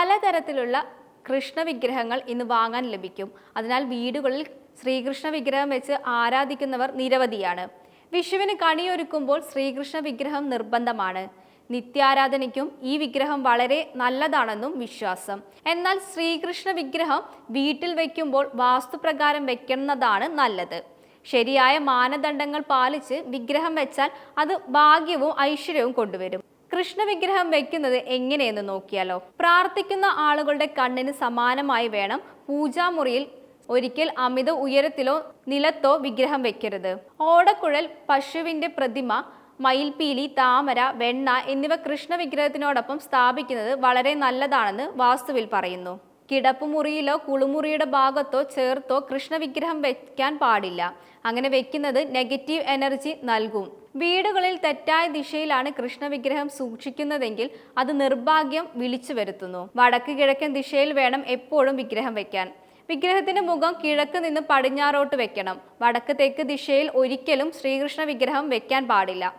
പലതരത്തിലുള്ള കൃഷ്ണ വിഗ്രഹങ്ങൾ ഇന്ന് വാങ്ങാൻ ലഭിക്കും. അതിനാൽ വീടുകളിൽ ശ്രീകൃഷ്ണ വിഗ്രഹം വെച്ച് ആരാധിക്കുന്നവർ നിരവധിയാണ്. വിഷുവിന് കണിയൊരുക്കുമ്പോൾ ശ്രീകൃഷ്ണ വിഗ്രഹം നിർബന്ധമാണ്. നിത്യാരാധനയ്ക്കും ഈ വിഗ്രഹം വളരെ നല്ലതാണെന്നും വിശ്വാസം. എന്നാൽ ശ്രീകൃഷ്ണ വിഗ്രഹം വീട്ടിൽ വയ്ക്കുമ്പോൾ വാസ്തുപ്രകാരം വെക്കുന്നതാണ് നല്ലത്. ശരിയായ മാനദണ്ഡങ്ങൾ പാലിച്ച് വിഗ്രഹം വെച്ചാൽ അത് ഭാഗ്യവും ഐശ്വര്യവും കൊണ്ടുവരും. കൃഷ്ണ വിഗ്രഹം വെക്കുന്നത് എങ്ങനെയെന്ന് നോക്കിയാലോ? പ്രാർത്ഥിക്കുന്ന ആളുകളുടെ കണ്ണിന് സമാനമായി വേണം പൂജാമുറിയിൽ ഒരിക്കൽ അമിത ഉയരത്തിലോ നിലത്തോ വിഗ്രഹം വെക്കരുത്. ഓടക്കുഴൽ പശുവിന്റെ പ്രതിമ മയിൽപീലി താമര വെണ്ണ എന്നിവ കൃഷ്ണ വിഗ്രഹത്തിനോടൊപ്പം സ്ഥാപിക്കുന്നത് വളരെ നല്ലതാണെന്ന് വാസ്തുവിൽ പറയുന്നു. കിടപ്പുമുറിയിലോ കുളിമുറിയുടെ ഭാഗത്തോ ചേർത്തോ കൃഷ്ണ വിഗ്രഹം വെക്കാൻ പാടില്ല. അങ്ങനെ വെക്കുന്നത് നെഗറ്റീവ് എനർജി നൽകും. വീടുകളിൽ തെറ്റായ ദിശയിലാണ് കൃഷ്ണ വിഗ്രഹം സൂക്ഷിക്കുന്നതെങ്കിൽ അത് നിർഭാഗ്യം വിളിച്ചു വരുത്തുന്നു. വടക്ക് കിഴക്കൻ ദിശയിൽ വേണം എപ്പോഴും വിഗ്രഹം വയ്ക്കാൻ വിഗ്രഹത്തിന്റെ മുഖം കിഴക്ക് നിന്ന് പടിഞ്ഞാറോട്ട് വെക്കണം. വടക്ക് തെക്ക് ദിശയിൽ ഒരിക്കലും ശ്രീകൃഷ്ണ വിഗ്രഹം വെക്കാൻ പാടില്ല.